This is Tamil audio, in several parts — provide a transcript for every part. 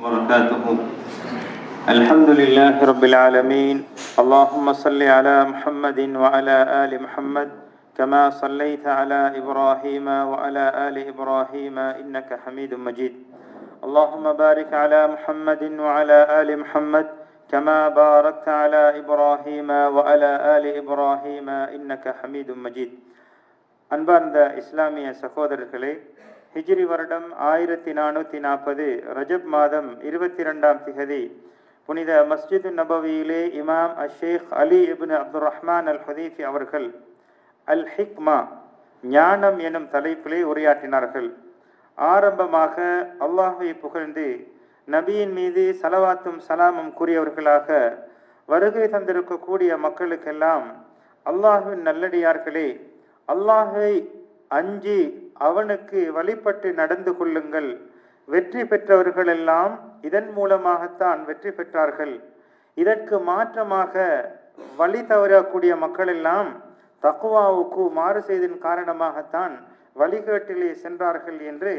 وبركاته الحمد لله رب العالمين اللهم صل على محمد وعلى آل محمد كما صليت على إبراهيم وعلى آل إبراهيم إنك حميد مجيد اللهم بارك على محمد وعلى آل محمد كما باركت على إبراهيم وعلى آل إبراهيم إنك حميد مجيد அன்பார்ந்த இஸ்லாமிய சகோதரர்களே ஹிஜ்ரி வருடம் ஆயிரத்தி நானூற்றி நாற்பது ரஜப் மாதம் இருபத்தி ரெண்டாம் திகதி. புனித மஸ்ஜிது நபவியிலே இமாம் அஷேக் Ali ibn Abdul Rahman al Hudhaifi அவர்கள் அல் ஹிக்மா ஞானம் எனும் தலைப்பிலே உரையாற்றினார்கள். ஆரம்பமாக அல்லாஹை புகழ்ந்து நபியின் மீது சலவாத்தும் சலாமும் கூறியவர்களாக வருகை தந்திருக்கக்கூடிய மக்களுக்கெல்லாம் அல்லாஹுவின் நல்லடியார்களே அல்லாஹை அஞ்சி அவனுக்கு வழிபட்டு நடந்து கொள்ளுங்கள். வெற்றி பெற்றவர்களெல்லாம் இதன் மூலமாகத்தான் வெற்றி பெற்றார்கள். இதற்கு மாற்றமாக வழி தவறக்கூடிய மக்களெல்லாம் தக்குவாவுக்கு மாறு செய்தன் காரணமாகத்தான் வழிகேட்டிலே சென்றார்கள் என்று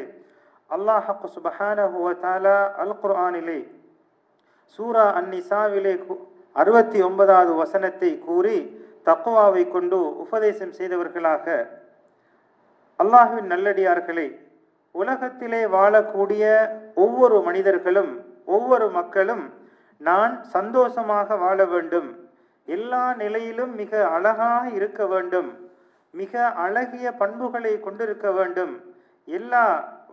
அல்லாஹு சுபஹானஹுவத்தாலா அல் குர்ஆனிலே சூரா அந்நிசாவிலே அறுபத்தி ஒன்பதாவது வசனத்தை கூறி தக்குவாவை கொண்டு உபதேசம் செய்தவர்களாக அல்லாஹுவின் நல்லடியார்களே உலகத்திலே வாழக்கூடிய ஒவ்வொரு மனிதர்களும் ஒவ்வொரு மக்களும் நான் சந்தோஷமாக வாழ வேண்டும். எல்லா நிலையிலும் மிக அழகாக இருக்க வேண்டும். மிக அழகிய பண்புகளை கொண்டிருக்க வேண்டும். எல்லா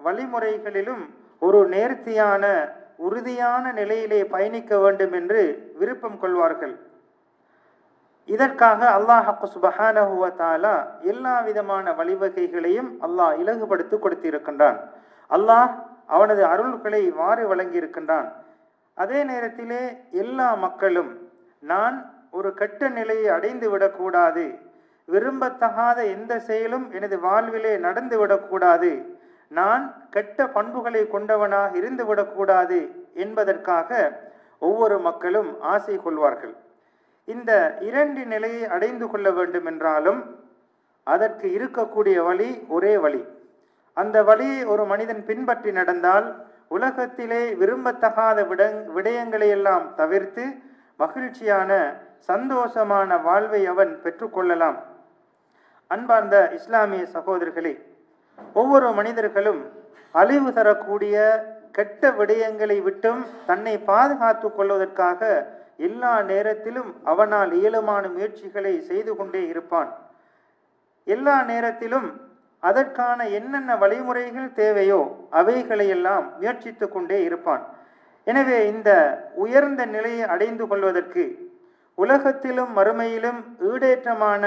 வழிமுறைகளிலும் ஒரு நேர்த்தியான உறுதியான நிலையிலே பயணிக்க வேண்டும் என்று விருப்பம் கொள்வார்கள். இதற்காக அல்லாஹப்பு சுபஹானஹுவ தாலா எல்லா விதமான வழிவகைகளையும் அல்லாஹ் இலகுபடுத்தி கொடுத்திருக்கின்றான். அல்லாஹ் அவனது அருள்களை வாரி வழங்கி இருக்கின்றான் அதே நேரத்திலே எல்லா மக்களும் நான் ஒரு கெட்ட நிலையை அடைந்து விடக்கூடாது. விரும்பத்தகாத எந்த செயலும் எனது வாழ்விலே நடந்து விடக்கூடாது. நான் கெட்ட பண்புகளை கொண்டவனாக இருந்து விடக்கூடாது என்பதற்காக ஒவ்வொரு மக்களும் ஆசை கொள்வார்கள். இந்த இரண்டு நிலையை அடைந்து கொள்ள வேண்டும் என்றாலும் அதற்கு இருக்கக்கூடிய வழி ஒரே வழி. அந்த வழியை ஒரு மனிதன் பின்பற்றி நடந்தால் உலகத்திலே விரும்பத்தகாத விட விடயங்களை எல்லாம் தவிர்த்து மகிழ்ச்சியான சந்தோஷமான வாழ்வை அவன் பெற்றுக்கொள்ளலாம். அன்பார்ந்த இஸ்லாமிய சகோதரர்களே ஒவ்வொரு மனிதர்களும் அழிவு தரக்கூடிய கெட்ட விடயங்களை விட்டும் தன்னை பாதுகாத்து கொள்வதற்காக எல்லா நேரத்திலும் அவனால் இயலுமான முயற்சிகளை செய்து கொண்டே இருப்பான். எல்லா நேரத்திலும் அதற்கான என்னென்ன வழிமுறைகள் தேவையோ அவைகளையெல்லாம் முயற்சித்து கொண்டே இருப்பான். எனவே இந்த உயர்ந்த நிலையை அடைந்து கொள்வதற்கு உலகத்திலும் மறுமையிலும் ஈடேற்றமான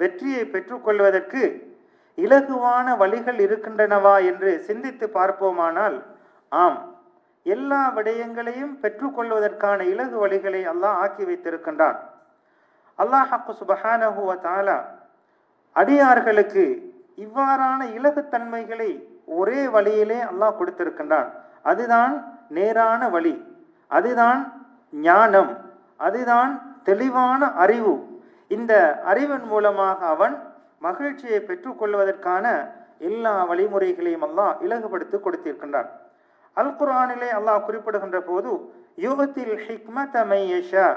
வெற்றியை பெற்றுக்கொள்வதற்கு இலகுவான வழிகள் இருக்கின்றனவா என்று சிந்தித்து பார்ப்போமானால் ஆம். எல்லா விடயங்களையும் பெற்றுக்கொள்வதற்கான இலகு வழிகளை அல்லாஹ் ஆக்கி வைத்திருக்கின்றான். அல்லாஹாக்கு சுபஹானஹுவ தாலா அடியார்களுக்கு இவ்வாறான இலகுத்தன்மைகளை ஒரே வழியிலே அல்லாஹ் கொடுத்திருக்கின்றான். அதுதான் நேரான வழி அதுதான் ஞானம் அதுதான் தெளிவான அறிவு. இந்த அறிவின் மூலமாக அவன் மகிழ்ச்சியை பெற்றுக்கொள்வதற்கான எல்லா வழிமுறைகளையும் அல்லாஹ் இலகுபடுத்தி கொடுத்திருக்கின்றான். அல் குரானிலே அல்லாஹ் குறிப்பிடுகின்ற போது யுகத்தில் ஹிக்மத் மையஷா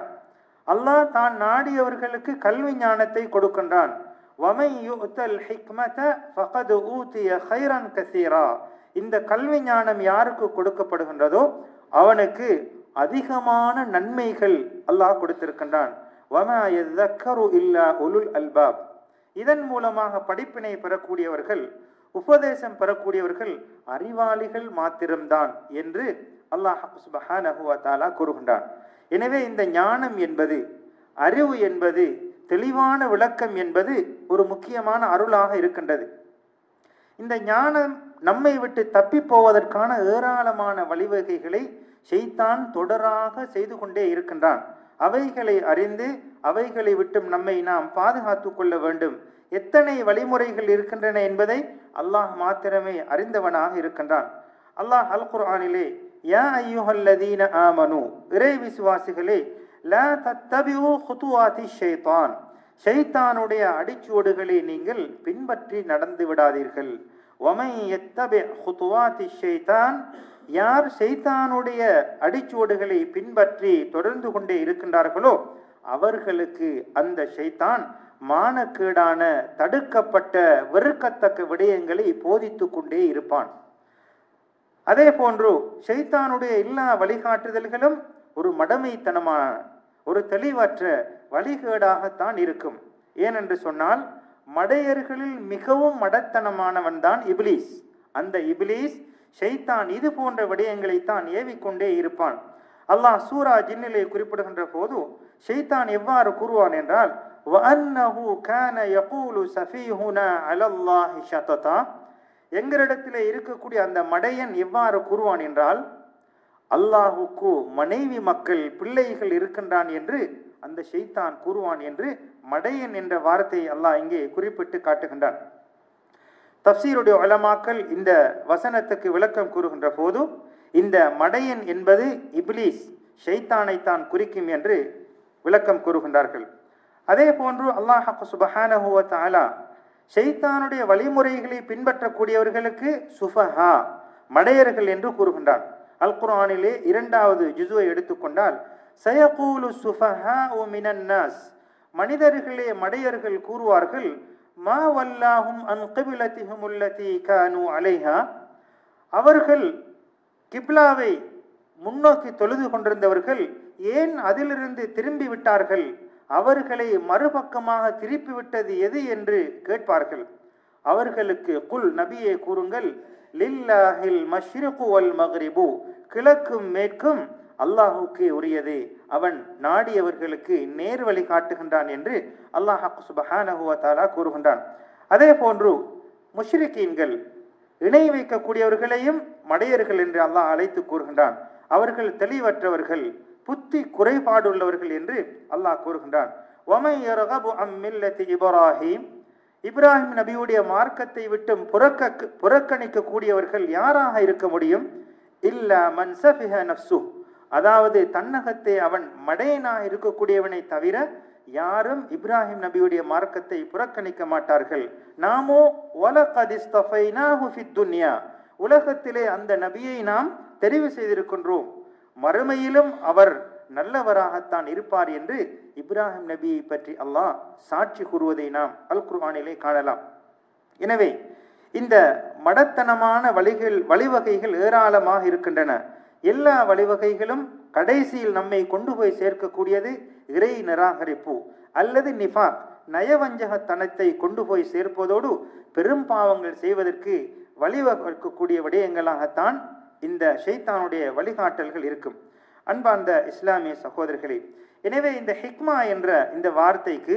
அல்லாஹ் தான் நாடியவர்களுக்கு கல்வி ஞானத்தை கொடுக்கின்றான். வமை யுத்தல் ஹிக்மத ஃபகது ஊத்திய ஹைரன் கசீரா இந்த கல்வி ஞானம் யாருக்கு கொடுக்கப்படுகின்றதோ அவனுக்கு அதிகமான நன்மைகள் அல்லாஹ் கொடுத்திருக்கின்றான். வமா எதக்கரு இல்லா உலுல் அல்பாப் இதன் மூலமாக படிப்பினை பெறக்கூடியவர்கள் உபதேசம் பெறக்கூடியவர்கள் அறிவாளிகள் மாத்திரம்தான் என்று அல்லாஹ் சுபஹானஹுவத்தாலா கூறுகின்றான். எனவே இந்த ஞானம் என்பது அறிவு என்பது தெளிவான விளக்கம் என்பது ஒரு முக்கியமான அருளாக இருக்கின்றது. இந்த ஞானம் நம்மை விட்டு தப்பி போவதற்கான ஏராளமான வழிவகைகளை செய்தான் தொடராக செய்து கொண்டே இருக்கின்றான். அவைகளை அறிந்து அவைகளை விட்டும் நம்மை நாம் பாதுகாத்து கொள்ள வேண்டும் எத்தனை வழிமுறைகள் இருக்கின்றன என்பதை அல்லாஹ் மாத்திரமே அறிந்தவனாக இருக்கின்றான். அல்லாஹ் அல் குர்ஆனிலே யா ஐயுஹல்லதீன ஆமனு இறை விசுவாசிகளே லா தத்தபிஉ குதுவாதி ஷைத்தான் ஷைத்தானுடைய அடிச்சுவடுகளை நீங்கள் பின்பற்றி நடந்து விடாதீர்கள் ஒமை எத்தபே குதுவாதி ஷைத்தான் யார் ஷைத்தானுடைய அடிச்சுவடுகளை பின்பற்றி தொடர்ந்து கொண்டே இருக்கின்றார்களோ அவர்களுக்கு அந்த ஷைத்தான் மானக்கேடான தடுக்கப்பட்ட வெறுக்கத்தக்க விடயங்களை போதித்து கொண்டே இருப்பான். அதே போன்று ஷைத்தானுடைய எல்லா வழிகாட்டுதல்களும் ஒரு மடமைத்தனமான ஒரு தெளிவற்ற வழிகேடாகத்தான் இருக்கும். ஏனென்று சொன்னால் மடையர்களில் மிகவும் மடத்தனமானவன் தான் இபிலீஸ். அந்த இபிலீஸ் ஷைத்தான் இது போன்ற விடயங்களை தான் ஏவிக்கொண்டே இருப்பான். அல்லாஹ் சூரா ஜின்னிலே குறிப்பிடுகின்ற போது ஷைத்தான் எவ்வாறு கூறுவான் என்றால் وَأَنَّهُ كَانَ يَقُولُ سَفِيهُنَا عَلَى اللَّهِ شَطَطًا எங்களிடத்திலே இருக்கக்கூடிய அந்த மடையன் எவ்வாறு கூறுவான் என்றால் அல்லாஹுக்கு மனைவி மக்கள் பிள்ளைகள் இருக்கின்றான் என்று அந்த ஷெய்தான் கூறுவான் என்று மடையன் என்ற வார்த்தையை அல்லாஹ் இங்கே குறிப்பிட்டு காட்டுகின்றான் தப்சீருடைய வளமாக்கல் இந்த வசனத்துக்கு விளக்கம் கூறுகின்ற போது இந்த மடையன் என்பது இப்லீஸ் ஷைத்தானைத்தான் குறிக்கும் என்று விளக்கம் கூறுகின்றார்கள் அதே போன்று அல்லாஹ் சுபஹானஹுவ தாலா ஷைத்தானுடைய வழிமுறைகளை பின்பற்றக்கூடியவர்களுக்கு சுஃபஹா மடையர்கள் என்று கூறுகின்றான். அல் இரண்டாவது ஜுசுவை எடுத்துக்கொண்டால் சயகூலு சுஃபஹா மினன்னாஸ் மனிதர்களே மடையர்கள் கூறுவார்கள் மா வல்லாஹும் அன் கிபிலத்திஹும் உள்ளதி கானு அலைஹா. அவர்கள் கிப்லாவை முன்னோக்கி தொழுது கொண்டிருந்தவர்கள் ஏன் அதிலிருந்து திரும்பி விட்டார்கள்? அவர்களை மறுபக்கமாக திருப்பிவிட்டது எது என்று கேட்பார்கள். அவர்களுக்கு குல் நபியே கூறுங்கள் லில்லாஹில் மஷ்ரிகு வல் மக்ரிபு கிழக்கும் மேற்கும் அல்லாஹுக்கே உரியது அவன் நாடியவர்களுக்கு நேர் வழி காட்டுகின்றான் என்று அல்லாஹ் சுபஹானஹுவ தாலா கூறுகின்றான். அதே போன்று முஷ்ரிக்கீன்கள் இணை வைக்கக்கூடியவர்களையும் மடையர்கள் என்று அல்லாஹ் அழைத்து கூறுகின்றான். அவர்கள் தெளிவற்றவர்கள் புத்தி குறைபாடுள்ளவர்கள் என்று அல்லாஹ் கூறுகின்றான். இப்ராஹிம்? இப்ராஹிம் நபியுடைய மார்க்கத்தை விட்டு புறக்க புறக்கணிக்கக்கூடியவர்கள் யாராக இருக்க முடியும்? இல்ல மன்சபிஹ நப்சு நஃப்சு அதாவது தன்னகத்தை அவன் மடையனாக இருக்கக்கூடியவனை தவிர யாரும் இப்ராஹிம் நபியுடைய மார்க்கத்தை புறக்கணிக்க மாட்டார்கள். நாமோ துன்யா. உலகத்திலே அந்த நபியை நாம் தெரிவு செய்திருக்கின்றோம். மறுமையிலும் அவர் நல்லவராகத்தான் இருப்பார் என்று இப்ராஹிம் நபியை பற்றி அல்லாஹ் சாட்சி கூறுவதை நாம் அல் குர்ஆனிலே காணலாம். எனவே இந்த மடத்தனமான வழிகள் வழிவகைகள் ஏராளமாக இருக்கின்றன. எல்லா வழிவகைகளும் கடைசியில் நம்மை கொண்டு போய் சேர்க்கக்கூடியது இறை நிராகரிப்பு அல்லது நிஃபாக் நயவஞ்சகத்தனத்தை கொண்டு போய் சேர்ப்பதோடு பெரும் பாவங்கள் செய்வதற்கு வழிவகுக்கக்கூடிய விடயங்களாகத்தான் இந்த ஷைத்தானுடைய வழிகாட்டல்கள் இருக்கும். அன்பார்ந்த இஸ்லாமிய சகோதரர்களே எனவே இந்த ஹிக்மா என்ற இந்த வார்த்தைக்கு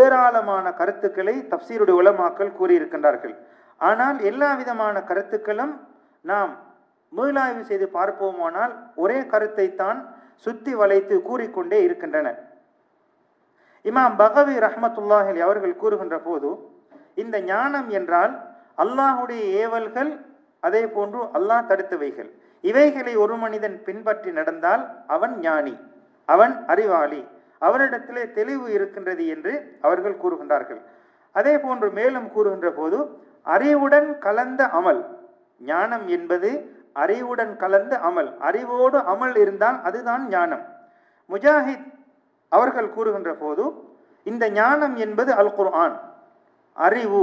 ஏராளமான கருத்துக்களை தப்சீருடைய உலமாக்கல் கூறியிருக்கின்றார்கள். ஆனால் எல்லா விதமான கருத்துக்களும் நாம் மீளாய்வு செய்து பார்ப்போமானால் ஒரே கருத்தை தான் சுத்தி வளைத்து கூறிக்கொண்டே இருக்கின்றன. இமாம் பகவி ரஹமத்துல்லாஹில் அவர்கள் கூறுகின்ற போது இந்த ஞானம் என்றால் அல்லாஹுடைய ஏவல்கள் அதே போன்று அல்லாஹ் தடுத்தவைகள். இவைகளை ஒரு மனிதன் பின்பற்றி நடந்தால் அவன் ஞானி அவன் அறிவாளி அவனிடத்திலே தெளிவு இருக்கின்றது என்று அவர்கள் கூறுகின்றார்கள். அதே போன்று மேலும் கூறுகின்ற போது அறிவுடன் கலந்த அமல் ஞானம் என்பது அறிவுடன் கலந்த அமல் அறிவோடு அமல் இருந்தால் அதுதான் ஞானம். முஜாஹித் அவர்கள் கூறுகின்ற போது இந்த ஞானம் என்பது அல் குர்ஆன் அறிவு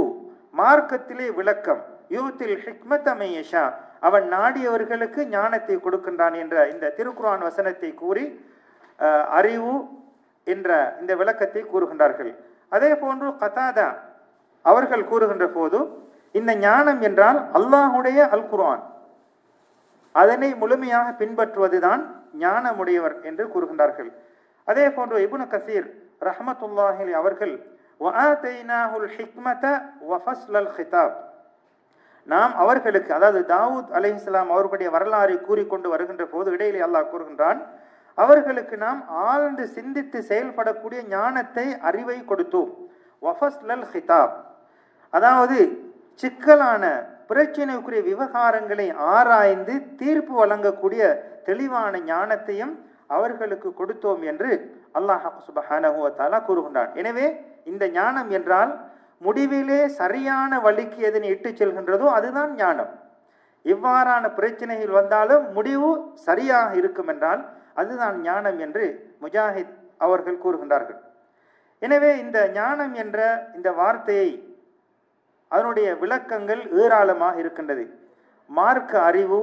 மார்க்கத்திலே விளக்கம் யூத்தில் ஹிக்மத்தமையஷா அவன் நாடியவர்களுக்கு ஞானத்தை கொடுக்கின்றான் என்ற இந்த திருக்குரான் வசனத்தை கூறி அறிவு என்ற இந்த விளக்கத்தை கூறுகின்றார்கள். அதே போன்று கதாதா அவர்கள் கூறுகின்ற போது இந்த ஞானம் என்றால் அல்லாஹுடைய அல் குர்ஆன் அதனை முழுமையாக பின்பற்றுவதுதான் ஞானமுடையவர் என்று கூறுகின்றார்கள். அதே போன்று இபுனு கசீர் ரஹமத்துல்லாஹில் அவர்கள் நாம் அவர்களுக்கு அதாவது தாவூத் அலிஹிஸ்லாம் அவர்களுடைய வரலாறை கூறிக்கொண்டு வருகின்ற போது இடையிலே அல்லாஹ் கூறுகின்றான் அவர்களுக்கு நாம் ஆழ்ந்து சிந்தித்து செயல்படக்கூடிய ஞானத்தை அறிவை கொடுத்தோம். வஃபஸ்லல் ஹிதாப். அதாவது சிக்கலான பிரச்சனைக்குரிய விவகாரங்களை ஆராய்ந்து தீர்ப்பு வழங்கக்கூடிய தெளிவான ஞானத்தையும் அவர்களுக்கு கொடுத்தோம் என்று அல்லாஹ் சுபஹானஹுவத்தாலா கூறுகின்றான். எனவே இந்த ஞானம் என்றால் முடிவிலே சரியான வழிக்கு எதனை இட்டு செல்கின்றதோ அதுதான் ஞானம். இவ்வாறான பிரச்சனைகள் வந்தாலும் முடிவு சரியாக இருக்கும் என்றால் அதுதான் ஞானம் என்று முஜாஹித் அவர்கள் கூறுகின்றார்கள். எனவே இந்த ஞானம் என்ற இந்த வார்த்தையை அதனுடைய விளக்கங்கள் ஏராளமாக இருக்கின்றது. மார்க்க அறிவு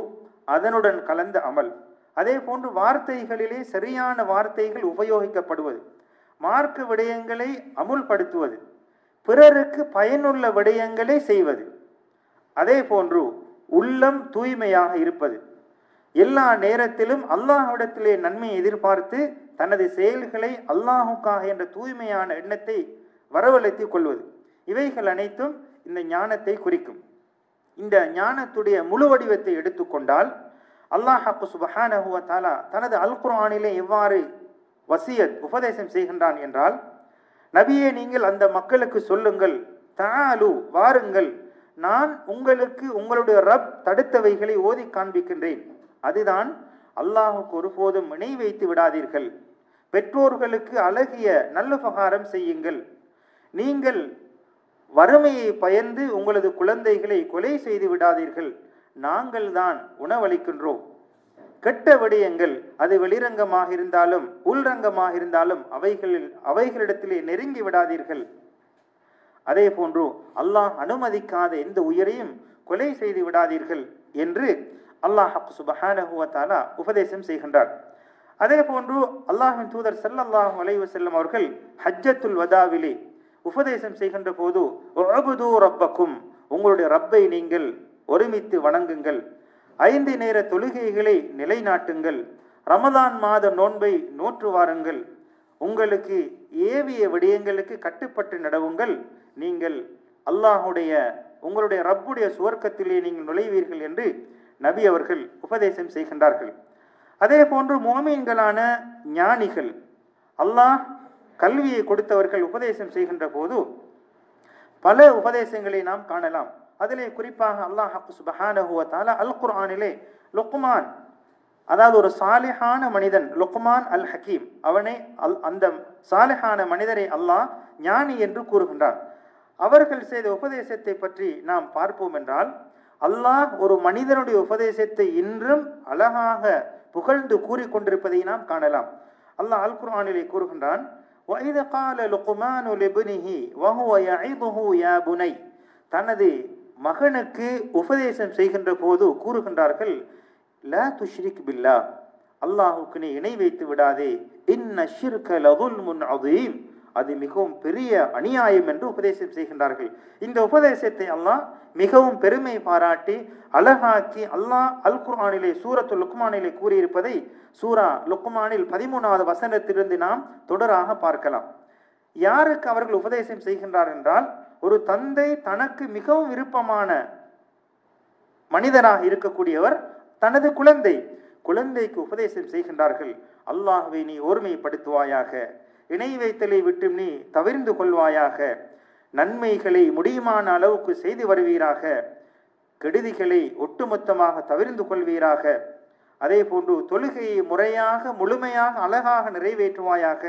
அதனுடன் கலந்த அமல். அதே போன்று வார்த்தைகளிலே சரியான வார்த்தைகள் உபயோகிக்கப்படுவது. மார்க்க விடயங்களை அமுல்படுத்துவது. பிறருக்கு பயனுள்ள விடயங்களை செய்வது. அதே போன்று உள்ளம் தூய்மையாக இருப்பது. எல்லா நேரத்திலும் அல்லாஹ்விடத்திலே நன்மையை எதிர்பார்த்து தனது செயல்களை அல்லாஹுக்காக என்ற தூய்மையான எண்ணத்தை வரவழைத்துக் கொள்வது. இவைகள் அனைத்தும் இந்த ஞானத்தை குறிக்கும். இந்த ஞானத்துடைய முழு வடிவத்தை எடுத்துக்கொண்டால் அல்லாஹாக்கு சுபஹானஹுவ தாலா தனது அல் குர்ஆனிலே எவ்வாறு வசியத் உபதேசம் செய்கின்றான் என்றால் நபியே நீங்கள் அந்த மக்களுக்கு சொல்லுங்கள். தாலு வாருங்கள். நான் உங்களுக்கு உங்களுடைய ரப் தடுத்தவைகளை ஓதி காண்பிக்கின்றேன். அதுதான் அல்லாஹுக்கு ஒருபோதும் இணை வைத்து விடாதீர்கள். பெற்றோர்களுக்கு அழகிய நல்ல உபகாரம் செய்யுங்கள். நீங்கள் வறுமையை பயந்து உங்களது குழந்தைகளை கொலை செய்து விடாதீர்கள். நாங்கள் தான் உணவளிக்கின்றோம். கெட்ட விடயங்கள் அது வெளிரங்கமாக இருந்தாலும் உள்ரங்கமாக இருந்தாலும் அவைகளில் அவைகளிடத்திலே நெருங்கி விடாதீர்கள். அதே போன்று அல்லாஹ் அனுமதிக்காத எந்த உயிரையும் கொலை செய்து விடாதீர்கள் என்று அல்லாஹ் சுபஹானஹுவத்தாலா உபதேசம் செய்கின்றார். அதே போன்று அல்லாஹின் தூதர் ஸல்லல்லாஹு அலைவு செல்லும் அவர்கள் ஹஜ்ஜத்துல் வதாவிலே உபதேசம் செய்கின்ற போது ரப்பக்கும் உங்களுடைய ரப்பை நீங்கள் ஒருமித்து வணங்குங்கள். ஐந்து நேர தொழுகைகளை நிலைநாட்டுங்கள். ரமதான் மாத நோன்பை நோற்று வாருங்கள். உங்களுக்கு ஏவிய விடயங்களுக்கு கட்டுப்பட்டு நடவுங்கள். நீங்கள் அல்லாஹுடைய உங்களுடைய ரப்புடைய சுவர்க்கத்திலே நீங்கள் நுழைவீர்கள் என்று நபி அவர்கள் உபதேசம் செய்கின்றார்கள். அதே போன்று மோமீன்களான ஞானிகள் அல்லாஹ் கல்வியை கொடுத்தவர்கள் உபதேசம் செய்கின்ற போது பல உபதேசங்களை நாம் காணலாம். அதிலே குறிப்பாக அல்லாஹ் சுபஹானஹுவ தாலா அல் குர்ஆனிலே லுக்மான் அதாவது ஒரு சாலிஹான மனிதன் லுக்மான் அல் ஹக்கீம் அவனை அல் அந்த சாலிஹான மனிதரை அல்லாஹ் ஞானி என்று கூறுகின்றான் அவர்கள் செய்த உபதேசத்தை பற்றி நாம் பார்ப்போம் என்றால் அல்லாஹ் ஒரு மனிதனுடைய உபதேசத்தை இன்றும் அழகாக புகழ்ந்து கூறிக்கொண்டிருப்பதை நாம் காணலாம் அல்லாஹ் அல் குர்ஆனிலே கூறுகின்றான் وَإِذْ قَالَ لُقْمَانُ لِابْنِهِ وَهُوَ يَعِظُهُ يَا بُنَيَّ தனது மகனுக்கு உபதேசம் செய்கின்ற போது கூறுகின்றார்கள் லா துஷ்ரிக் பில்லா அல்லாஹுக்கு நீ இணை வைத்து விடாதே. இன்ன ஷிர்க லதுல்முன் அதீம் அது மிகவும் பெரிய அநியாயம் என்று உபதேசம் செய்கின்றார்கள். இந்த உபதேசத்தை அல்லாஹ் மிகவும் பெருமை பாராட்டி அழகாக்கி அல்லாஹ் அல் குர்ஆனிலே சூரத்து லுக்மானிலே கூறியிருப்பதை சூரா லுக்மானில் பதிமூணாவது வசனத்திலிருந்து நாம் தொடராக பார்க்கலாம். யாருக்கு அவர்கள் உபதேசம் செய்கின்றார் என்றால் ஒரு தந்தை தனக்கு மிகவும் விருப்பமான மனிதனாக இருக்கக்கூடியவர் தனது குழந்தை. குழந்தைக்கு உபதேசம் செய்கின்றார்கள். அல்லாஹுவை நீ ஒருமைப்படுத்துவாயாக இணை வைத்தலை விட்டு நீ தவிர்ந்து கொள்வாயாக நன்மைகளை முடியுமான அளவுக்கு செய்து வருவீராக கெடுதிகளை ஒட்டுமொத்தமாக தவிர்ந்து கொள்வீராக அதே போன்று தொழுகையை முறையாக முழுமையாக அழகாக நிறைவேற்றுவாயாக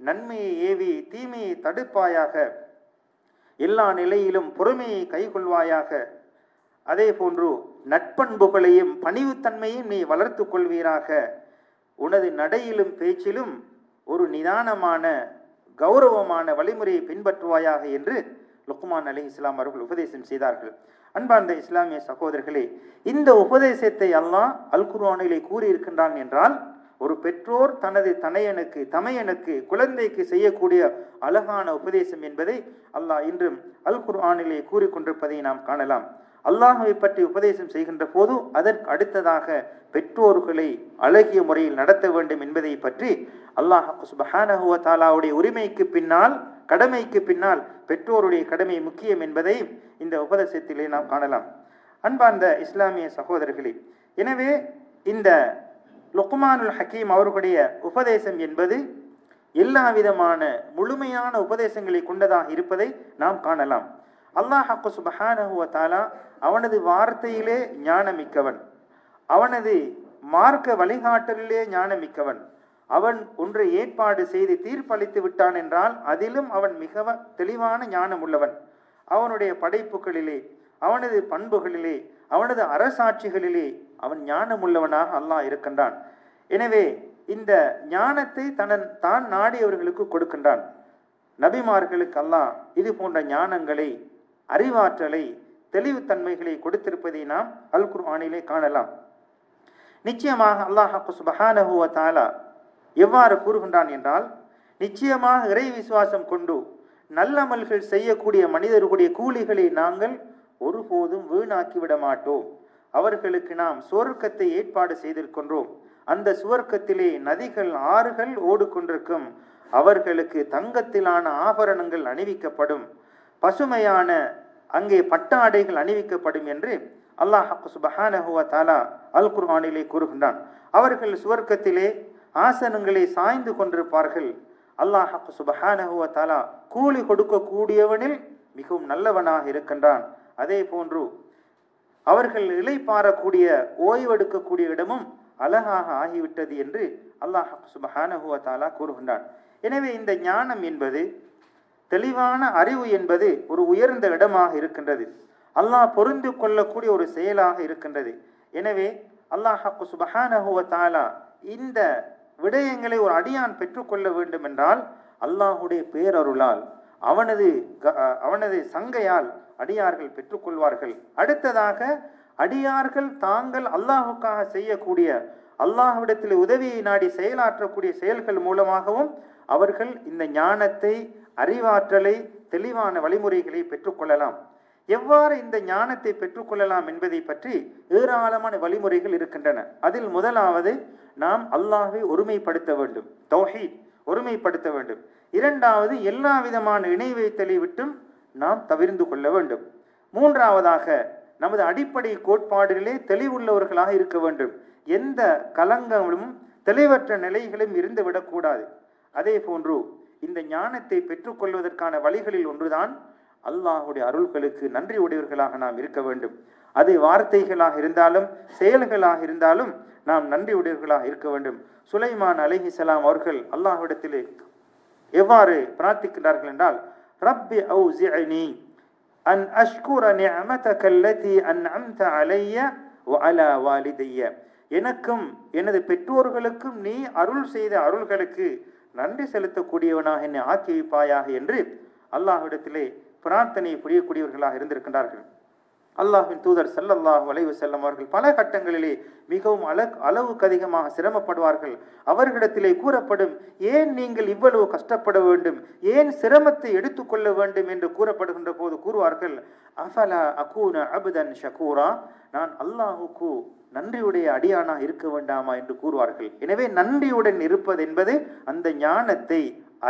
நன்மையை ஏவி தீமையை தடுப்பாயாக எல்லா நிலையிலும் பொறுமையை கைகொள்வாயாக. அதே போன்று நட்பண்புகளையும் பணிவுத்தன்மையும் நீ வளர்த்து கொள்வீராக. உனது நடையிலும் பேச்சிலும் ஒரு நிதானமான கௌரவமான வழிமுறையை பின்பற்றுவாயாக என்று லுக்மான் அலி இஸ்லாம் அவர்கள் உபதேசம் செய்தார்கள். அன்பார்ந்த இஸ்லாமிய சகோதரர்களே இந்த உபதேசத்தை அல்லாஹ் அல் குர்வானிலே கூறியிருக்கின்றான் என்றால் ஒரு பெற்றோர் தனது தனையனுக்கு தமையனுக்கு குழந்தைக்கு செய்யக்கூடிய அழகான உபதேசம் என்பதை அல்லாஹ் இன்றும் அல் குர்ஆனிலே கூறிக்கொண்டிருப்பதை நாம் காணலாம். அல்லாஹுவை பற்றி உபதேசம் செய்கின்ற போது அதற்கு அடுத்ததாக பெற்றோர்களை அழகிய முறையில் நடத்த வேண்டும் என்பதை பற்றி அல்லாஹ் சுபஹானஹுவ தாலாவுடைய உரிமைக்கு பின்னால் கடமைக்கு பின்னால் பெற்றோருடைய கடமை முக்கியம் என்பதை இந்த உபதேசத்திலே நாம் காணலாம். அன்பார்ந்த இஸ்லாமிய சகோதரர்களே எனவே இந்த லுக்மானுல் ஹக்கீம் அவர்களுடைய உபதேசம் என்பது எல்லா விதமான முழுமையான உபதேசங்களை கொண்டதாக இருப்பதை நாம் காணலாம். அல்லாஹ் சுபஹானஹுவ தாலா அவனது வார்த்தையிலே ஞானமிக்கவன். அவனது மார்க்க வழிகாட்டலிலே ஞானமிக்கவன். அவன் ஒன்றை ஏற்பாடு செய்து தீர்ப்பளித்து விட்டான் என்றால் அதிலும் அவன் மிக தெளிவான ஞானம் உள்ளவன் அவனுடைய படைப்புகளிலே அவனது பண்புகளிலே அவனது அரசாட்சிகளிலே அவன் ஞானமுள்ளவனாக அல்லாஹ் இருக்கின்றான். எனவே இந்த ஞானத்தை தனன் தான் நாடியவர்களுக்கு கொடுக்கின்றான். நபிமார்களுக்கு அல்லாஹ் இது போன்ற ஞானங்களை அறிவாற்றலை தெளிவுத்தன்மைகளை கொடுத்திருப்பதை நாம் அல் குர்ஆனிலே காணலாம். நிச்சயமாக அல்லாஹ் சுபஹானஹு வ எவ்வாறு கூறுகின்றான் என்றால் நிச்சயமாக இறை விசுவாசம் கொண்டு நல்லமல்கள் செய்யக்கூடிய மனிதர்களுடைய கூலிகளை நாங்கள் ஒருபோதும் வீணாக்கிவிட மாட்டோம். அவர்களுக்கு நாம் சுவர்க்கத்தை ஏற்பாடு செய்திருக்கின்றோம். அந்த சுவர்க்கத்திலே நதிகள் ஆறுகள் ஓடுகொண்டிருக்கும் அவர்களுக்கு தங்கத்திலான ஆபரணங்கள் அணிவிக்கப்படும். பசுமையான அங்கே பட்டாடைகள் அணிவிக்கப்படும் என்று அல்லாஹ் சுபஹானஹு வ அல் குர்ஆனிலே கூறுகின்றான். அவர்கள் சுவர்க்கத்திலே ஆசனங்களை சாய்ந்து கொண்டிருப்பார்கள். அல்லாஹ் சுபஹானஹுவ தாலா கூலி கொடுக்கக்கூடியவனில் மிகவும் நல்லவனாக இருக்கின்றான். அதே போன்று அவர்கள் நிலை பாறக்கூடிய ஓய்வெடுக்கக்கூடிய இடமும் அழகாக ஆகிவிட்டது என்று அல்லாஹ் சுபஹானஹு வ கூறுகின்றான். எனவே இந்த ஞானம் என்பது தெளிவான அறிவு என்பது ஒரு உயர்ந்த இடமாக இருக்கின்றது. அல்லாஹ் பொருந்து கொள்ளக்கூடிய ஒரு செயலாக இருக்கின்றது. எனவே அல்லாஹாக்கு சுபஹானஹு வ இந்த விடயங்களை ஒரு அடியான் பெற்றுக்கொள்ள வேண்டும் என்றால் அல்லாஹுடைய பேரருளால் அவனது க- அவனது சங்கையால் அடியார்கள் பெற்றுக்கொள்வார்கள். அடுத்ததாக அடியார்கள் தாங்கள் அல்லாஹுக்காக செய்யக்கூடிய அல்லாஹ்விடத்தில் உதவியை நாடி செயலாற்றக்கூடிய செயல்கள் மூலமாகவும் அவர்கள் இந்த ஞானத்தை அறிவாற்றலை தெளிவான வழிமுறைகளை பெற்றுக்கொள்ளலாம். எவ்வாறு இந்த ஞானத்தை பெற்றுக்கொள்ளலாம் என்பதை பற்றி ஏராளமான வழிமுறைகள் இருக்கின்றன. அதில் முதலாவது நாம் அல்லாஹை ஒருமைப்படுத்த வேண்டும். தௌஹீத் ஒருமைப்படுத்த வேண்டும். இரண்டாவது எல்லா விதமான இணை வைத்தலை விட்டும் நாம் தவிர்ந்து கொள்ள வேண்டும். மூன்றாவதாக நமது அடிப்படை கோட்பாடுகளே தெளிவுள்ளவர்களாக இருக்க வேண்டும். எந்த கலங்கங்களும் தெளிவற்ற நிலைகளும் இருந்து விடக்கூடாது அதே போன்று இந்த ஞானத்தை பெற்றுக்கொள்வதற்கான வழிகளில் ஒன்றுதான் அல்லாஹுடைய அருள்களுக்கு நன்றி உடையவர்களாக நாம் இருக்க வேண்டும். அது வார்த்தைகளாக இருந்தாலும் செயல்களாக இருந்தாலும் நாம் நன்றி உடையவர்களாக இருக்க வேண்டும். சுலைமான் அலிஹிசலாம் அவர்கள் அல்லாஹ்விடத்திலே எவ்வாறு பிரார்த்திக்கிறார்கள் என்றால் ரப்பி அவுசிஅனி அன் அஷ்குர நிஅமதக அல்லதி அன்அம்த அலைய வஅலா வாலிதைய. எனக்கும் எனது பெற்றோர்களுக்கும் நீ அருள் செய்த அருள்களுக்கு நன்றி செலுத்தக்கூடியவனாக என்னை ஆக்கி வைப்பாயாக என்று அல்லாஹ்விடத்திலே பிரார்த்தனை புரியக்கூடியவர்களாக இருந்திருக்கின்றார்கள். அல்லாஹின் தூதர் செல்லல்லாஹ் வளைவு செல்லும் அவர்கள் பல கட்டங்களிலே மிகவும் அள அளவுக்கு அதிகமாக சிரமப்படுவார்கள். அவர்களிடத்திலே கூறப்படும் ஏன் நீங்கள் இவ்வளவு கஷ்டப்பட வேண்டும்? ஏன் சிரமத்தை எடுத்துக்கொள்ள வேண்டும்? என்று கூறப்படுகின்ற போது கூறுவார்கள் அஃபலா அகூன அபுதன் ஷகூரா? நான் அல்லாஹுக்கு நன்றியுடைய அடியானா இருக்க வேண்டாமா? என்று கூறுவார்கள். எனவே நன்றியுடன் இருப்பது என்பது அந்த ஞானத்தை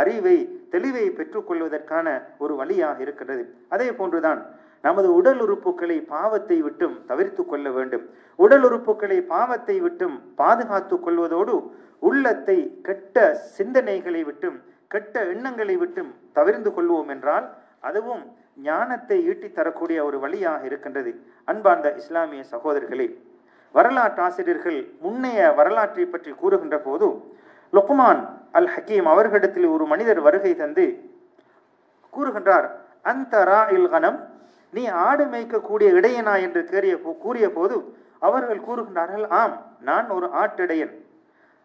அறிவை தெளிவை பெற்றுக்கொள்வதற்கான ஒரு வழியாக இருக்கிறது அதே போன்றுதான் நமது உடல் உறுப்புகளை பாவத்தை விட்டும் தவிர்த்து கொள்ள வேண்டும். உடல் உறுப்புகளை பாவத்தை விட்டும் பாதுகாத்து கொள்வதோடு உள்ளத்தை கெட்ட சிந்தனைகளை விட்டும் கெட்ட எண்ணங்களை விட்டும் தவிர்ந்து கொள்வோம் என்றால் அதுவும் ஞானத்தை ஈட்டி தரக்கூடிய ஒரு வழியாக இருக்கின்றது. அன்பார்ந்த இஸ்லாமிய சகோதரர்களே வரலாற்று ஆசிரியர்கள் முன்னைய வரலாற்றை பற்றி கூறுகின்ற போது லுக்மான் அல் ஹக்கீம் அவர்களிடத்தில் ஒரு மனிதர் வருகை தந்து கூறுகின்றார் அந்த ராஇல் கனம் நீ ஆடு மேய்க்கக்கூடிய இடையனா என்று கேறிய போ- கூறிய போது அவர்கள் கூறுகின்றார்கள் ஆம் நான் ஒரு ஆட்டிடையன்.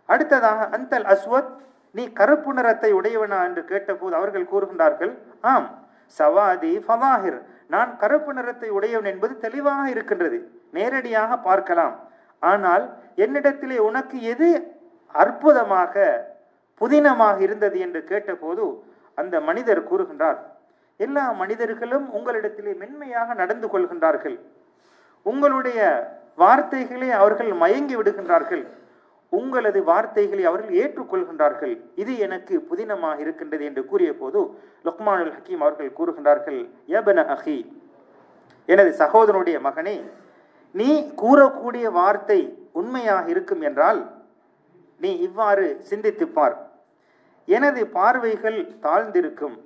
அடுத்ததாக அந்தல் அஸ்வத் நீ கருப்பு நிறத்தை உடையவனா? என்று கேட்டபோது அவர்கள் கூறுகின்றார்கள் ஆம் சவாதி ஃபவாஹிர் நான் கருப்பு நிறத்தை உடையவன் என்பது தெளிவாக இருக்கின்றது. நேரடியாக பார்க்கலாம். ஆனால் என்னிடத்திலே உனக்கு எது அற்புதமாக புதினமாக இருந்தது? என்று கேட்டபோது அந்த மனிதர் கூறுகின்றார் எல்லா மனிதர்களும் உங்களிடத்திலே மென்மையாக நடந்து கொள்கின்றார்கள். உங்களுடைய வார்த்தைகளை அவர்கள் மயங்கி விடுகின்றார்கள். உங்களது வார்த்தைகளை அவர்கள் ஏற்றுக்கொள்கின்றார்கள். இது எனக்கு புதினமாக இருக்கின்றது என்று கூறிய போது லுக்மானுல் ஹக்கீம் அவர்கள் கூறுகின்றார்கள் யபன அஹி எனது சகோதரனுடைய மகனே நீ கூறக்கூடிய வார்த்தை உண்மையாக இருக்கும் என்றால் நீ இவ்வாறு சிந்தித்துப்பார் எனது பார்வைகள் தாழ்ந்திருக்கும்.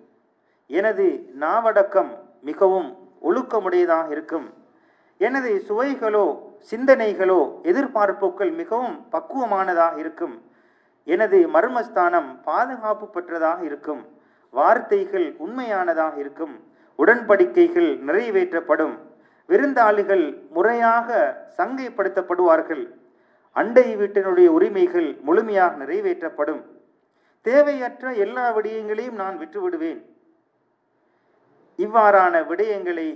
எனது நாவடக்கம் மிகவும் ஒழுக்கமுடையதாக இருக்கும். எனது சுவைகளோ சிந்தனைகளோ எதிர்பார்ப்புகள் மிகவும் பக்குவமானதாக இருக்கும். எனது மர்மஸ்தானம் பாதுகாப்பு பெற்றதாக இருக்கும். வார்த்தைகள் உண்மையானதாக இருக்கும். உடன்படிக்கைகள் நிறைவேற்றப்படும். விருந்தாளிகள் முறையாக சங்கைப்படுத்தப்படுவார்கள். அண்டை வீட்டினுடைய உரிமைகள் முழுமையாக நிறைவேற்றப்படும். தேவையற்ற எல்லா விடயங்களையும் நான் விட்டுவிடுவேன். இவ்வாறான விடயங்களை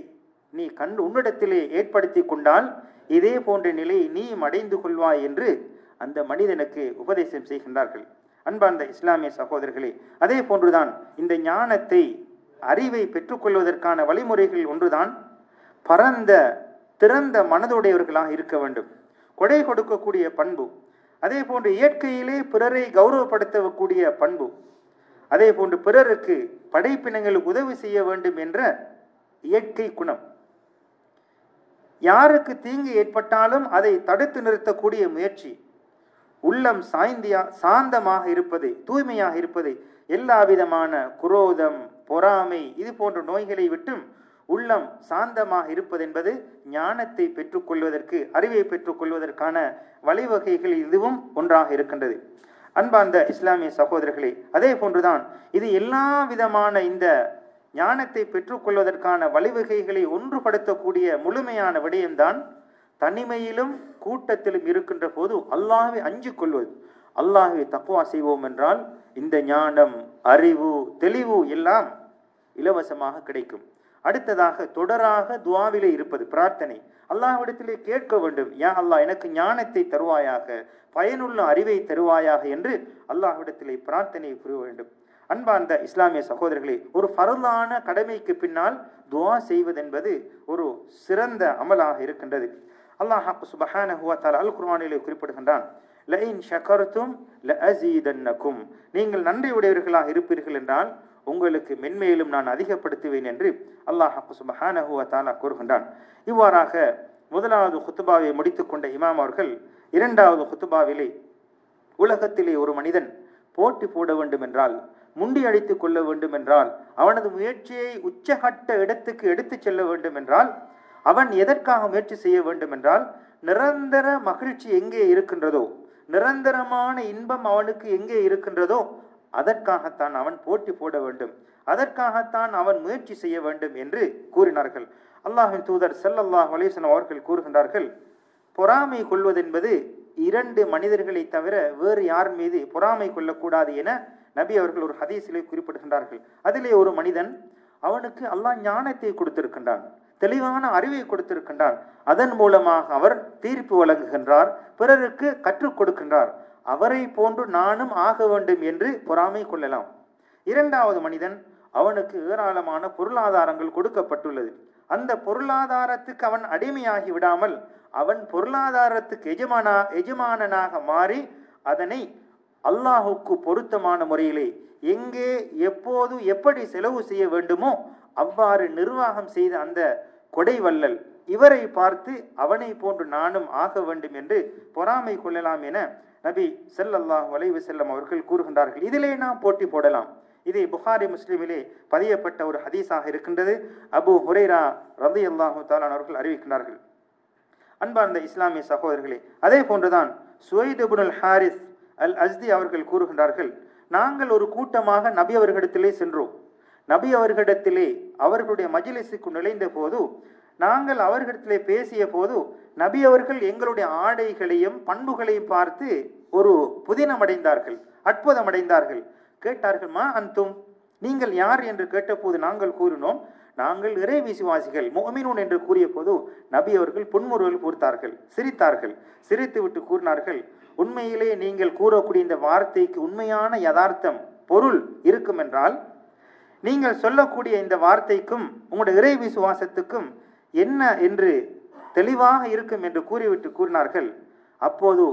நீ கண்டு உன்னிடத்திலே ஏற்படுத்தி கொண்டால் இதே போன்ற நிலையை நீ அடைந்து கொள்வாய் என்று அந்த மனிதனுக்கு உபதேசம் செய்கின்றார்கள். அன்பார்ந்த இஸ்லாமிய சகோதரர்களே அதே போன்றுதான் இந்த ஞானத்தை அறிவை பெற்றுக்கொள்வதற்கான வழிமுறைகள் ஒன்றுதான். பரந்த திறந்த மனதுடையவர்களாக இருக்க வேண்டும். கொடை கொடுக்கக்கூடிய பண்பு. அதே போன்று இயற்கையிலே பிறரை கௌரவப்படுத்தக்கூடிய பண்பு. அதே போன்று பிறருக்கு படைப்பினங்களுக்கு உதவி செய்ய வேண்டும் என்ற இயற்கை குணம். யாருக்கு தீங்கு ஏற்பட்டாலும் அதை தடுத்து நிறுத்தக்கூடிய முயற்சி. உள்ளம் சாய்ந்தியா சாந்தமாக இருப்பது தூய்மையாக இருப்பது எல்லா விதமான குரோதம் பொறாமை இது போன்ற நோய்களை விட்டும் உள்ளம் சாந்தமாக இருப்பது என்பது ஞானத்தை பெற்றுக்கொள்வதற்கு அறிவை பெற்றுக்கொள்வதற்கான வழிவகைகள் இதுவும் ஒன்றாக இருக்கின்றது. அன்பார்ந்த இஸ்லாமிய சகோதரர்களே அதே போன்றுதான் இது எல்லா விதமான இந்த ஞானத்தை பெற்றுக்கொள்வதற்கான வழிவகைகளை ஒன்றுபடுத்தக்கூடிய முழுமையான விடயம்தான் தனிமையிலும் கூட்டத்திலும் இருக்கின்ற போது அல்லாஹை அஞ்சு கொள்வது. அல்லாஹை தக்குவா செய்வோம் என்றால் இந்த ஞானம் அறிவு தெளிவு எல்லாம் இலவசமாக கிடைக்கும். அடுத்ததாக தொடராக துவாவிலே இருப்பது பிரார்த்தனை. அல்லாஹ்விடத்திலே கேட்க வேண்டும் யா அல்லாஹ் எனக்கு ஞானத்தை தருவாயாக பயனுள்ள அறிவை தருவாயாக என்று அல்லாஹ்விடத்திலே பிரார்த்தனை புரிய வேண்டும். அன்பார்ந்த இஸ்லாமிய சகோதரர்களே ஒரு பரலான கடமைக்கு பின்னால் துவா செய்வதென்பது ஒரு சிறந்த அமலாக இருக்கின்றது. அல்லாஹ் சுபஹானஹு அல் குர்ஆனிலே குறிப்பிடுகின்றான் லஇன் ல அசீதன்னக்கும் நீங்கள் நன்றி உடையவர்களாக இருப்பீர்கள் என்றால் உங்களுக்கு மென்மேலும் நான் அதிகப்படுத்துவேன் என்று அல்லாஹ் சுபஹானஹு வ கூறுகின்றான். இவ்வாறாக முதலாவது குத்துபாவை முடித்துக்கொண்ட இமாம் அவர்கள் இரண்டாவது குத்துபாவிலே உலகத்திலே ஒரு மனிதன் போட்டி போட வேண்டும் என்றால் முண்டி அடித்துக் கொள்ள வேண்டும் என்றால் அவனது முயற்சியை உச்சகட்ட இடத்துக்கு எடுத்துச் செல்ல வேண்டும் என்றால் அவன் எதற்காக முயற்சி செய்ய வேண்டும் என்றால் நிரந்தர மகிழ்ச்சி எங்கே இருக்கின்றதோ நிரந்தரமான இன்பம் அவனுக்கு எங்கே இருக்கின்றதோ அதற்காகத்தான் அவன் போட்டி போட வேண்டும். அதற்காகத்தான் அவன் முயற்சி செய்ய வேண்டும் என்று கூறினார்கள். அல்லாஹின் தூதர் செல்லல்லாஹ் அலைஹி அவர்கள் கூறுகின்றார்கள் பொறாமை கொள்வதென்பது இரண்டு மனிதர்களை தவிர வேறு யார் மீது பொறாமை கொள்ளக்கூடாது என நபி அவர்கள் ஒரு ஹதீஸிலே குறிப்பிடுகின்றார்கள். அதிலே ஒரு மனிதன் அவனுக்கு அல்லாஹ் ஞானத்தை கொடுத்திருக்கின்றான் தெளிவான அறிவை கொடுத்திருக்கின்றான். அதன் மூலமாக அவர் தீர்ப்பு வழங்குகின்றார் பிறருக்கு கற்றுக் கொடுக்கின்றார். அவரை போன்று நானும் ஆக வேண்டும் என்று பொறாமை கொள்ளலாம். இரண்டாவது மனிதன் அவனுக்கு ஏராளமான பொருளாதாரங்கள் கொடுக்கப்பட்டுள்ளது. அந்த பொருளாதாரத்துக்கு அவன் அடிமையாகி விடாமல் அவன் பொருளாதாரத்துக்கு எஜமானா எஜமானனாக மாறி அதனை அல்லாஹுக்கு பொருத்தமான முறையிலே எங்கே எப்போது எப்படி செலவு செய்ய வேண்டுமோ அவ்வாறு நிர்வாகம் செய்த அந்த கொடைவல்லல் இவரை பார்த்து அவனை போன்று நானும் ஆக வேண்டும் என்று பொறாமை கொள்ளலாம் என நபி செல்லல்லாஹ் வலைவு செல்லம் அவர்கள் கூறுகின்றார்கள் இதிலே நாம் போட்டி போடலாம். இது புகாரி முஸ்லீமிலே பதியப்பட்ட ஒரு ஹதீஸாக இருக்கின்றது. அபு ஹுரேரா ரதி அல்லாஹு தாலான் அவர்கள் அறிவிக்கின்றார்கள். அன்பார்ந்த இஸ்லாமிய சகோதரர்களே அதே போன்றுதான் சுவைதுபுனல் ஹாரிஸ் அல் அஸ்தி அவர்கள் கூறுகின்றார்கள் நாங்கள் ஒரு கூட்டமாக நபி அவர்களிடத்திலே சென்றோம். நபி அவர்களிடத்திலே அவர்களுடைய மஜிலிசுக்கு நுழைந்த போது நாங்கள் அவர்களிடத்திலே பேசிய போது நபி அவர்கள் எங்களுடைய ஆடைகளையும் பண்புகளையும் பார்த்து ஒரு புதினமடைந்தார்கள் அற்புதமடைந்தார்கள். அடைந்தார்கள் கேட்டார்கள்மா அந்தும் நீங்கள் யார்? என்று கேட்டபோது நாங்கள் கூறினோம் நாங்கள் இறை விசுவாசிகள் மோமினூன் என்று கூறிய போது நபி அவர்கள் புன்முறுவல் கூர்த்தார்கள் சிரித்தார்கள். சிரித்து விட்டு கூறினார்கள் உண்மையிலே நீங்கள் கூறக்கூடிய இந்த வார்த்தைக்கு உண்மையான யதார்த்தம் பொருள் இருக்கும் என்றால் நீங்கள் சொல்லக்கூடிய இந்த வார்த்தைக்கும் உங்களுடைய இறை விசுவாசத்துக்கும் என்ன என்று தெளிவாக இருக்கும் என்று கூறிவிட்டு கூறினார்கள். அப்போது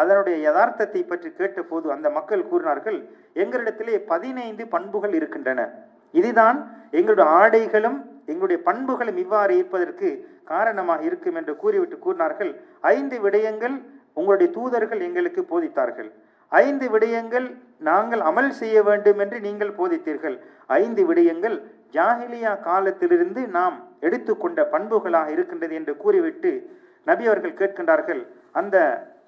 அதனுடைய யதார்த்தத்தை பற்றி கேட்டபோது அந்த மக்கள் கூறினார்கள் எங்களிடத்திலே பதினைந்து பண்புகள் இருக்கின்றன. இதுதான் எங்களுடைய ஆடைகளும் எங்களுடைய பண்புகளும் இவ்வாறு இருப்பதற்கு காரணமாக இருக்கும் என்று கூறிவிட்டு கூறினார்கள். ஐந்து விடயங்கள் உங்களுடைய தூதர்கள் எங்களுக்கு போதித்தார்கள். ஐந்து விடயங்கள் நாங்கள் அமல் செய்ய வேண்டும் என்று நீங்கள் போதித்தீர்கள். ஐந்து விடயங்கள் ஜாஹிலியா காலத்திலிருந்து நாம் எடுத்துக்கொண்ட பண்புகளாக இருக்கின்றது என்று கூறிவிட்டு நபி அவர்கள் கேட்கின்றார்கள். அந்த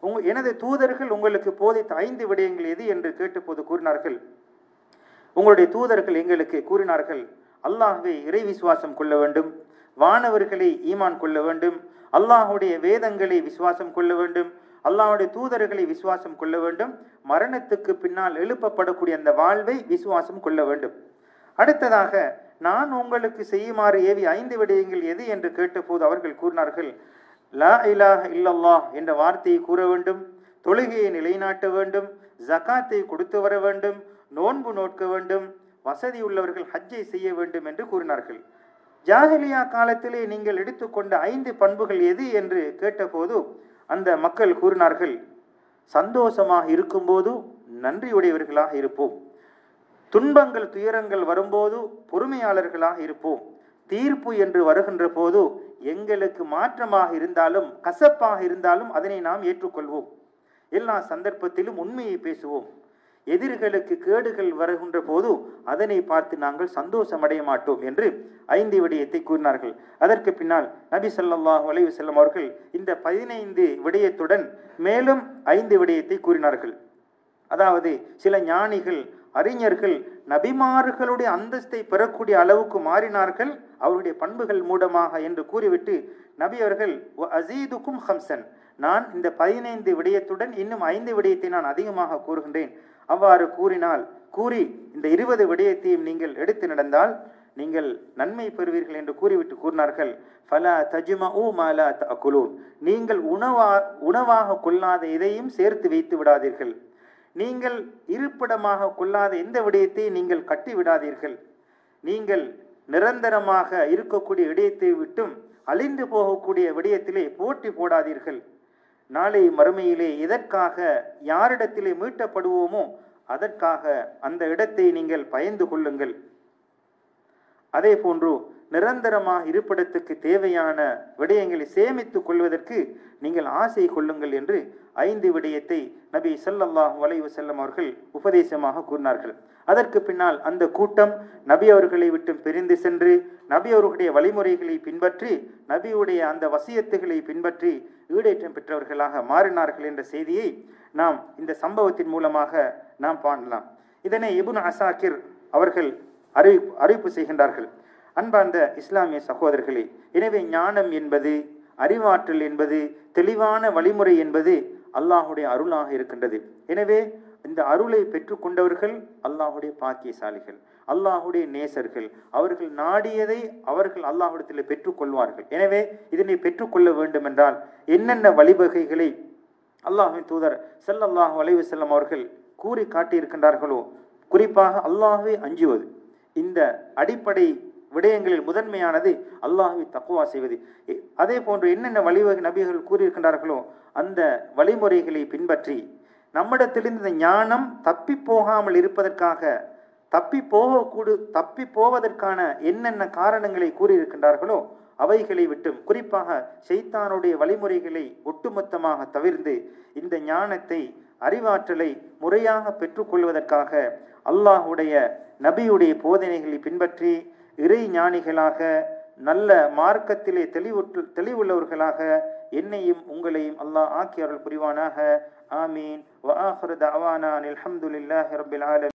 உங்க எனது தூதர்கள் உங்களுக்கு போதித்த ஐந்து விடயங்கள் எது என்று கேட்டபோது கூறினார்கள். உங்களுடைய தூதர்கள் எங்களுக்கு கூறினார்கள் அல்லாஹ்வை இறை விசுவாசம் கொள்ள வேண்டும் வானவர்களை ஈமான் கொள்ள வேண்டும் அல்லாஹுடைய வேதங்களை விசுவாசம் கொள்ள வேண்டும் அல்லாஹுடைய தூதர்களை விசுவாசம் கொள்ள வேண்டும் மரணத்துக்கு பின்னால் எழுப்பப்படக்கூடிய அந்த வாழ்வை விசுவாசம் கொள்ள வேண்டும். அடுத்ததாக நான் உங்களுக்கு செய்யுமாறு ஏவி ஐந்து விடயங்கள் எது என்று கேட்டபோது அவர்கள் கூறினார்கள் லா இலாஹ இல்லல்லாஹ் என்ற வார்த்தையை கூற வேண்டும் தொழுகையை நிலைநாட்ட வேண்டும் ஜகாத்தை கொடுத்து வர வேண்டும் நோன்பு நோட்க வேண்டும் வசதி உள்ளவர்கள் ஹஜ்ஜை செய்ய வேண்டும் என்று கூறினார்கள். ஜாஹிலியா காலத்திலே நீங்கள் எடுத்துக்கொண்ட ஐந்து பண்புகள் எது என்று கேட்டபோது அந்த மக்கள் கூறினார்கள் சந்தோஷமாக இருக்கும்போது நன்றியுடையவர்களாக இருப்போம். துன்பங்கள் துயரங்கள் வரும்போது பொறுமையாளர்களாக இருப்போம். தீர்ப்பு என்று வருகின்ற போது எங்களுக்கு மாற்றமாக இருந்தாலும் கசப்பாக இருந்தாலும் அதனை நாம் ஏற்றுக்கொள்வோம். எல்லா சந்தர்ப்பத்திலும் உண்மையை பேசுவோம். எதிரிகளுக்கு கேடுகள் வருகின்ற போது அதனை பார்த்து நாங்கள் சந்தோஷம் அடைய மாட்டோம் என்று ஐந்து விடயத்தை கூறினார்கள். அதற்கு பின்னால் நபி ஸல்லல்லாஹு அலைவு செல்லம் அவர்கள் இந்த பதினைந்து விடயத்துடன் மேலும் ஐந்து விடயத்தை கூறினார்கள். அதாவது சில ஞானிகள் அறிஞர்கள் நபிமார்களுடைய அந்தஸ்தை பெறக்கூடிய அளவுக்கு மாறினார்கள். அவருடைய பண்புகள் மூடமாக என்று கூறிவிட்டு நபி அவர்கள் அசீதுக்கும் ஹம்சன் நான் இந்த பதினைந்து விடயத்துடன் இன்னும் ஐந்து விடயத்தை நான் அதிகமாக கூறுகின்றேன். அவ்வாறு கூறினால் கூறி இந்த இருபது விடயத்தையும் நீங்கள் எடுத்து நடந்தால் நீங்கள் நன்மை பெறுவீர்கள் என்று கூறிவிட்டு கூறினார்கள். ஃபலா தஜ்மஉ ஊ லா தஅகுலூன். நீங்கள் உணவா உணவாக கொள்ளாத இதையும் சேர்த்து வைத்து விடாதீர்கள். நீங்கள் இருப்பிடமாக கொள்ளாத எந்த விடயத்தை நீங்கள் கட்டிவிடாதீர்கள். நீங்கள் நிரந்தரமாக இருக்கக்கூடிய விடயத்தை விட்டும் அழிந்து போகக்கூடிய விடயத்திலே போட்டி போடாதீர்கள். நாளை மறுமையிலே எதற்காக யாரிடத்திலே மீட்டப்படுவோமோ அதற்காக அந்த இடத்தை நீங்கள் பயந்து கொள்ளுங்கள். அதே போன்று நிரந்தரமாக இருப்பிடத்துக்கு தேவையான விடயங்களை சேமித்துக் கொள்வதற்கு நீங்கள் ஆசை கொள்ளுங்கள் என்று ஐந்து விடயத்தை நபி ஸல்லல்லாஹு வலைவு செல்லம் அவர்கள் உபதேசமாக கூறினார்கள். அதற்கு பின்னால் அந்த கூட்டம் நபி அவர்களை விட்டு பிரிந்து சென்று நபி அவர்களுடைய வழிமுறைகளை பின்பற்றி நபியுடைய அந்த வசியத்துகளை பின்பற்றி ஈடேற்றம் பெற்றவர்களாக மாறினார்கள் என்ற செய்தியை நாம் இந்த சம்பவத்தின் மூலமாக நாம் பாடலாம் இதனை இபுன் அசாக்கிர் அவர்கள் அறிவி அறிவிப்பு செய்கின்றார்கள். அன்பார்ந்த இஸ்லாமிய சகோதரர்களே எனவே ஞானம் என்பது அறிவாற்றல் என்பது தெளிவான வழிமுறை என்பது அல்லாஹுடைய அருளாக இருக்கின்றது. எனவே இந்த அருளை பெற்றுக்கொண்டவர்கள் அல்லாஹுடைய பாக்கியசாலிகள் அல்லாஹுடைய நேசர்கள். அவர்கள் நாடியதை அவர்கள் அல்லாஹுடத்தில் பெற்றுக்கொள்வார்கள். எனவே இதனை பெற்றுக்கொள்ள வேண்டும் என்றால் என்னென்ன வழிவகைகளை அல்லாஹின் தூதர் ஸல்லல்லாஹு வலைவு செல்லம் அவர்கள் கூறி காட்டியிருக்கின்றார்களோ குறிப்பாக அல்லாஹுவை அஞ்சுவது. இந்த அடிப்படை விடயங்களில் முதன்மையானது அல்லாஹை தக்குவா செய்வது. அதே போன்று என்னென்ன வழிவகை நபிகள் கூறியிருக்கின்றார்களோ அந்த வழிமுறைகளை பின்பற்றி நம்மிடத்திலிருந்து இந்த ஞானம் தப்பி போகாமல் இருப்பதற்காக தப்பி போகக்கூடு தப்பி போவதற்கான என்னென்ன காரணங்களை கூறியிருக்கின்றார்களோ அவைகளை விட்டும் குறிப்பாக செய்தானுடைய வழிமுறைகளை ஒட்டுமொத்தமாக தவிர்ந்து இந்த ஞானத்தை அறிவாற்றலை முறையாக பெற்றுக்கொள்வதற்காக அல்லாஹுடைய நபியுடைய போதனைகளை பின்பற்றி இறை ஞானிகளாக நல்ல மார்க்கத்திலே தெளிவுற்று தெளிவுள்ளவர்களாக என்னையும் உங்களையும் அல்லாஹ் ஆக்கி அருள் புரிவானாக. ஆமீன். வ ஆஹிரு தஅவானா அலமதுல்லாஹி ரபில் ஆலமீன்.